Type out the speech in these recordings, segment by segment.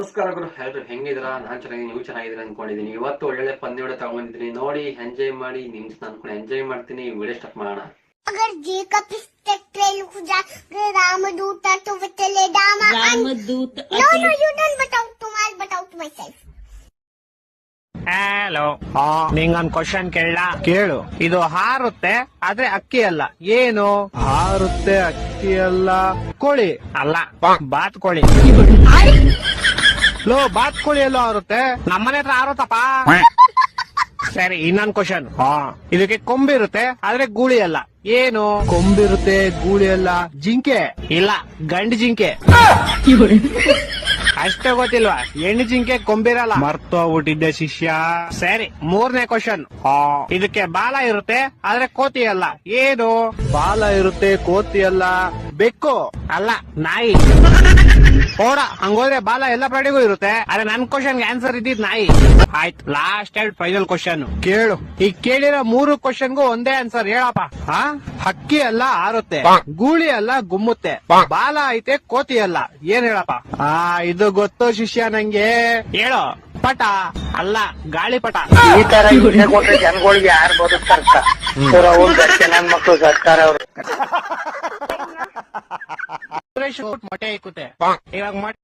ನಮಸ್ಕಾರ ಗುರು ಹೇಳಿದ್ರು ಹೆಂಗಿದ್ರ? ನಾನ್ ಚೆನ್ನಾಗಿ ನೀವು ಚೆನ್ನಾಗಿದ್ರೆ ಅನ್ಕೊಂಡಿದೀನಿ. ಇವತ್ತು ಒಳ್ಳೆ ಪಂದ್ಯ ತಗೊಂಡಿದ್ದೀನಿ ನೋಡಿ ಎಂಜಾಯ್ ಮಾಡಿ ನಿಮ್ ಅನ್ಕೊಂಡು ಎಂಜಾಯ್ ಮಾಡ್ತೀನಿ. ವಿಡಿಯೋ ಸ್ಟಾಪ್ ಮಾಡೋಣ. ಹಲೋ ನಿಂಗೊಂದ್ ಕ್ವಶನ್ ಕೇಳ ಕೇಳು. ಇದು ಹಾರುತ್ತೆ ಆದ್ರೆ ಅಕ್ಕಿ ಅಲ್ಲ. ಏನು? ಹಾರುತ್ತೆ ಅಕ್ಕಿ ಅಲ್ಲ. ಕೋಳಿ. ಅಲ್ಲ. ಬಾತ್ ಕೋಳಿ. ಲೋ ಬಾತ್ ಕೋಳಿ ಎಲ್ಲೋ ಆರುತ್ತೆ. ನಮ್ಮನೆ ಹತ್ರ ಆರುತ್ತಪ್ಪ. ಸರಿ ಇನ್ನೊಂದ್ ಕ್ವಶನ್ ಇದಕ್ಕೆ ಕೊಂಬಿರುತ್ತೆ ಆದ್ರೆ ಗೂಳಿ ಅಲ್ಲ. ಏನು? ಕೊಂಬಿರುತ್ತೆ ಗೂಳಿ ಅಲ್ಲ. ಜಿಂಕೆ. ಇಲ್ಲ ಗಂಡು ಜಿಂಕೆ. ಅಷ್ಟೇ ಗೊತ್ತಿಲ್ವಾ? ಹೆಣ್ಣು ಜಿಂಕೆ ಕೊಂಬಿರಲ್ಲ. ಮರ್ತೋಗ್ಬಿಟ್ಟಿದ್ದೆ ಶಿಷ್ಯ. ಸರಿ ಮೂರನೇ ಕ್ವಶನ್ ಇದಕ್ಕೆ ಬಾಲ ಇರುತ್ತೆ ಆದ್ರೆ ಕೋತಿ ಅಲ್ಲ. ಏನು? ಬಾಲ ಇರುತ್ತೆ ಕೋತಿ ಅಲ್ಲ. ಬೆಕ್ಕು. ಅಲ್ಲ ನಾಯಿ. ಓಡ ಹಂಗೋದ್ರೆ ಬಾಲ ಎಲ್ಲ ಪ್ರಾಣಿಗೂ ಇರುತ್ತೆ ಆದ್ರೆ ನನ್ ಕ್ವಶನ್ ಆನ್ಸರ್ ಇದ್ದಿದ್ ನಾಯಿ. ಆಯ್ತು ಲಾಸ್ಟ್ ಅಂಡ್ ಫೈನಲ್ ಕ್ವಶನ್ ಕೇಳು. ಈ ಕೇಳಿರೋ ಮೂರು ಕ್ವಶನ್ಗೂ ಒಂದೇ ಆನ್ಸರ್ ಹೇಳಪ್ಪ. ಹಾ ಹಕ್ಕಿ ಅಲ್ಲ ಆರುತ್ತೆ ಗೂಳಿ ಅಲ್ಲ ಗುಮ್ಮುತ್ತೆ ಬಾಲ ಐತೆ ಕೋತಿ ಅಲ್ಲ ಏನ್ ಹೇಳಪ್ಪ? ಆ ಇದು ಗೊತ್ತು ಶಿಷ್ಯ ನಂಗೆ? ಹೇಳು. ಪಟ. ಅಲ್ಲ ಗಾಳಿಪಟ ಈ ತರ ಹಿಂಸೆ ಕೊಟ್ರೆ ಜನಗಳಿಗೆ ಯಾರು ಬದುಕ್ತಾರ ನನ್ ಮಕ್ಕಳು ಸರ್ಕಾರ ಅವರು. ಸುರೇಶ್ ಮೊಟ್ಟೆ ಇಕ್ಕುತ್ತೆ. ಇವಾಗ ಮೊಟ್ಟೆ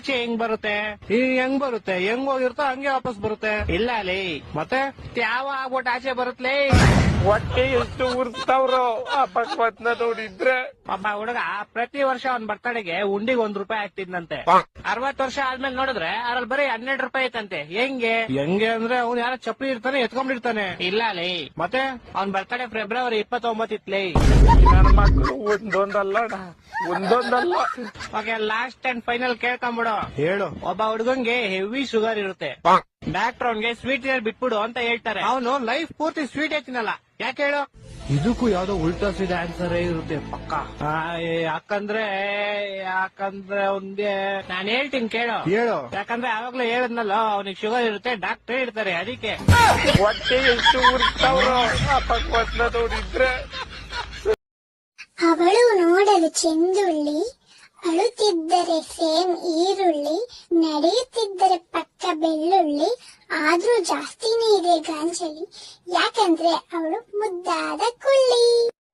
ಆಚೆ ಹೆಂಗ್ ಬರುತ್ತೆ? ಹೆಂಗ್ ಬರುತ್ತೆ? ಹೆಂಗ್ ಹೋಗಿರ್ತೋ ಹಂಗೆ ವಾಪಸ್ ಬರುತ್ತೆ. ಇಲ್ಲ ಅಲ್ಲಿ ಮತ್ತೆ? ಯಾವ ಆಗ್ಬಿಟ್ಟು ಆಚೆ ಬರುತ್ತಲೇ ಹೊಟ್ಟೆ ಎಷ್ಟು ಉರ್ತವ್ರು ಆ ನೋಡಿದ್ರೆ. ಪಾಪ ಹುಡುಗ ಪ್ರತಿ ವರ್ಷ ಅವ್ನ್ ಬರ್ತಡೆಗೆ ಉಂಡಿಗೆ ಒಂದ್ ರೂಪಾಯಿ ಆಗ್ತಿದ್ನಂತೆ ಅರವತ್ ವರ್ಷ ಆದ್ಮೇಲೆ ನೋಡಿದ್ರೆ ಅದ್ರಲ್ಲಿ ಬರೀ ಹನ್ನೆರಡು ರೂಪಾಯಿ ಐತಂತೆ. ಹೆಂಗೆ? ಹೆಂಗೆ ಅಂದ್ರೆ ಅವ್ನ್ ಯಾರ ಚಪ್ಪಲಿ ಇರ್ತಾನೆ ಎತ್ಕೊಂಡಿರ್ತಾನೆ ಇಲ್ಲ ಲೇ. ಮತ್ತೆ? ಅವ್ನ್ ಬರ್ತಡೆ ಫೆಬ್ರವರಿ ಇಪ್ಪತ್ತೊಂಬತ್ತು ಇತ್ಲೇ ನನ್ನ ಮಕ್ಳು ಒಂದೊಂದಲ್ಲ ಒಂದೊಂದಲ್ಲ. ಓಕೆ ಲಾಸ್ಟ್ ಅಂಡ್ ಫೈನಲ್ ಕೇಳ್ಕೊಂಬಿಡು. ಹೇಳು. ಒಬ್ಬ ಹುಡುಗಂಗೆ ಹೆವಿ ಶುಗರ್ ಇರುತ್ತೆ. ಡಾಕ್ಟರ್ ಅವ್ನ್ಗೆ ಸ್ವೀಟ್ ಬಿಟ್ಬಿಡು ಅಂತ ಹೇಳ್ತಾರೆ. ಅವನು ಲೈಫ್ ಪೂರ್ತಿ ಸ್ವೀಟ್ ತಿನ್ನಲ್ಲ. ಯಾಕೆ ಹೇಳು? ಇದಕ್ಕೂ ಯಾವ್ದೋ ಉಲ್ಟಾ ಸೀದ ಆನ್ಸರ್ ಇರುತ್ತೆ ಪಕ್ಕ. ಆ, ಯಾಕಂದ್ರೆ ಯಾಕಂದ್ರೆ ಒಂದೇ ನಾನ್ ಹೇಳ್ತೀನಿ ಕೇಳು. ಹೇಳು. ಯಾಕಂದ್ರೆ ಯಾವಾಗ್ಲೂ ಹೇಳದ್ನಲ್ಲ ಅವನಿಗೆ ಶುಗರ್ ಇರುತ್ತೆ ಡಾಕ್ಟರ್ ಹೇಳ್ತಾರೆ ಅದಕ್ಕೆ. ಹೊಟ್ಟೆ ಎಷ್ಟು ಉರ್ಸ್ತಾವ್ರು ಆ ಭಗವತ್ನ ನೋಡಿದ್ರೆ ಅವಳು ನೋಡಲು ಚೆಂದುಳ್ಳಿ, ಅಳುತ್ತಿದ್ದರೆ ಸೇಮ್ ಈರುಳ್ಳಿ, ನಡೆಯುತ್ತಿದ್ದರೆ ಪಕ್ಕ ಬೆಳ್ಳುಳ್ಳಿ, ಆದ್ರೂ ಜಾಸ್ತಿನೇ ಇದೆ ಗಾಂಜಲಿ ಯಾಕಂದ್ರೆ ಅವಳು ಮುದ್ದಾದ ಕುಳ್ಳಿ.